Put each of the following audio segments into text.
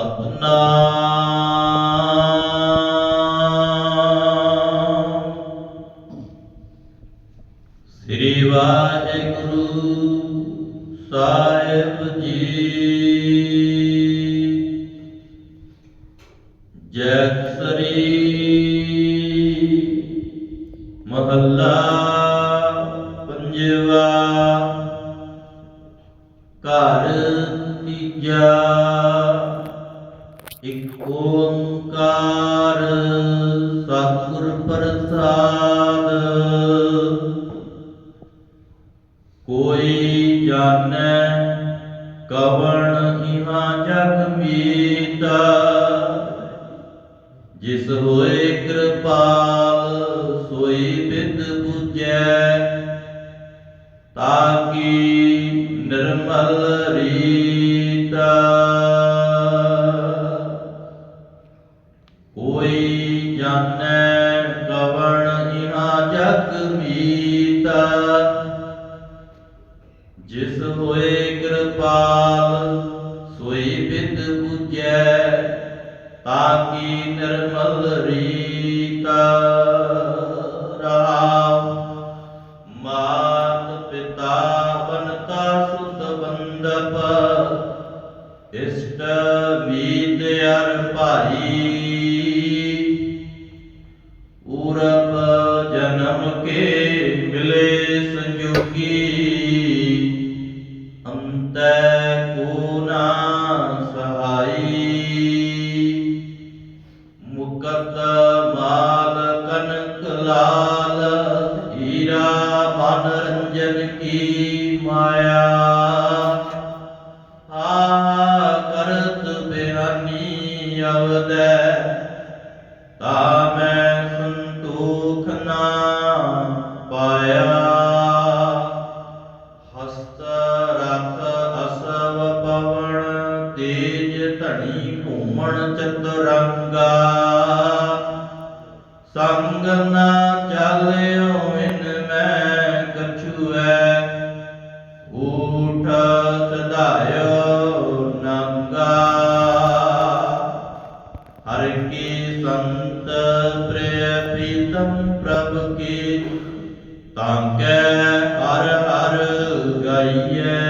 ਸਤਨਾਮ ਸ੍ਰੀ ਵਾਹਿਗੁਰੂ ਸਾਹਿਬ ਜੀ। ਜੈ ਸ੍ਰੀ ਮਹੱਲਾ ਪੰਜਵਾ ਘਰ ਤੀਜਾ। ਇੱਕ ਓੰਕਾਰ ਸਤਿਗੁਰ ਪ੍ਰਸਾਦ। ਕੋਈ ਜਾਣੈ ਕਵਣ ਇਹਾ ਜਗ ਮੀਤਾ। ਜਿਸ ਹੋਏ ਕਿਰਪਾਲ, ਸੋਈ ਬਿਦ 부ਜੈ ਤਾਕੀ ਨਿਰਮਲ ਰੀਤਾ। ਕੋਈ ਜਾਣੈ ਕਵਣ ਇਹਾ ਜਗ ਮੀਤਾ। ਜਿਸ ਹੋਏ ਕਿਰਪਾਲ, ਸੋਈ ਬਿਦ 부ਜੈ ਤਾਕੀ ਨਿਰਮਲ ਰੀਤਾ। ਰਾਮ, ਮਾਤ ਪਿਤਾ ਬਨਤਾ ਸੁਤ ਬੰਦਪ, ਇਸ਼ਟ ਮੀਤ ਅਰ ਭਾਈ ਪੂਰਬ ਜਨਮ ਕੇ ਮਿਲੇ ਸੰਜੋਗੀ ਅੰਤੈ ਕੋ ਨਾ ਸਹਾਈ। ਮੁਕਤ ਮਾਲ ਕਨਕ ਲਾਲ, ਹੀਰਾ ਮਨ ਰੰਜਨ ਕੀ ਮਾਇਆ। ਆ ਕਰਤ ਬਿਆਨੀ ਅਵਦੈ ਤੇਜ ਧਣੀ ਘੁੰਮਣ ਚਤੁਰੰਗਾ ਸੰਗ ਨਾ ਚੱਲਿਓ ਇਨ ਮੈਂ ਕਛੂਐ। ਊਠ ਸਦਾਇਓ ਨੰਗਾ। ਹਰ ਕੀ ਸੰਤ ਪ੍ਰਿਯ ਪ੍ਰੀਤਮ ਪ੍ਰਭ ਕੀ ਤਾਂਕੈ ਹਰ ਹਰ ਗਾਈਐ।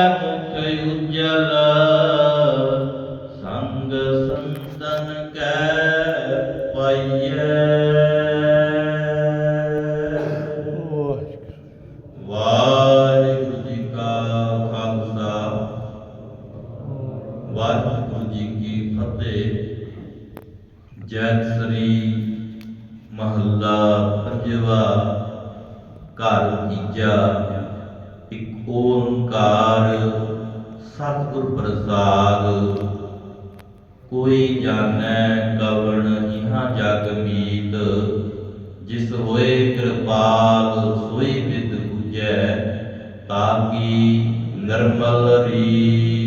ਮੁਖ ਉਜਲ ਸੰਗ ਸੰਤਨ ਕੈ ਪਾਈਐ ਵਾਹਿਗੁਰੂ ਜੀ ਕਾ ਖਾਲਸਾ ਵਾਹਿਗੁਰੂ ਜੀ ਕੀ ਫਤਿਹ ਜੈ ਸ੍ਰੀ ਮਹੱਲਾ ਪੰਜਵਾ ਘਰ ਤੀਜਾ ਇਕ ਓੰਕਾਰ ਸਤਿਗੁਰ ਪ੍ਰਸਾਦ। ਕੋਈ ਜਾਣੈ ਕਵਣ, ਇਹਾ ਜਗ ਮੀਤ। ਜਿਸ ਹੋਏ ਕਿਰਪਾਲ, ਸੋਈ ਵਿਦ 부ਜੈ ਤਾਕੀ ਨਿਰਮਲ ਰੀਤ।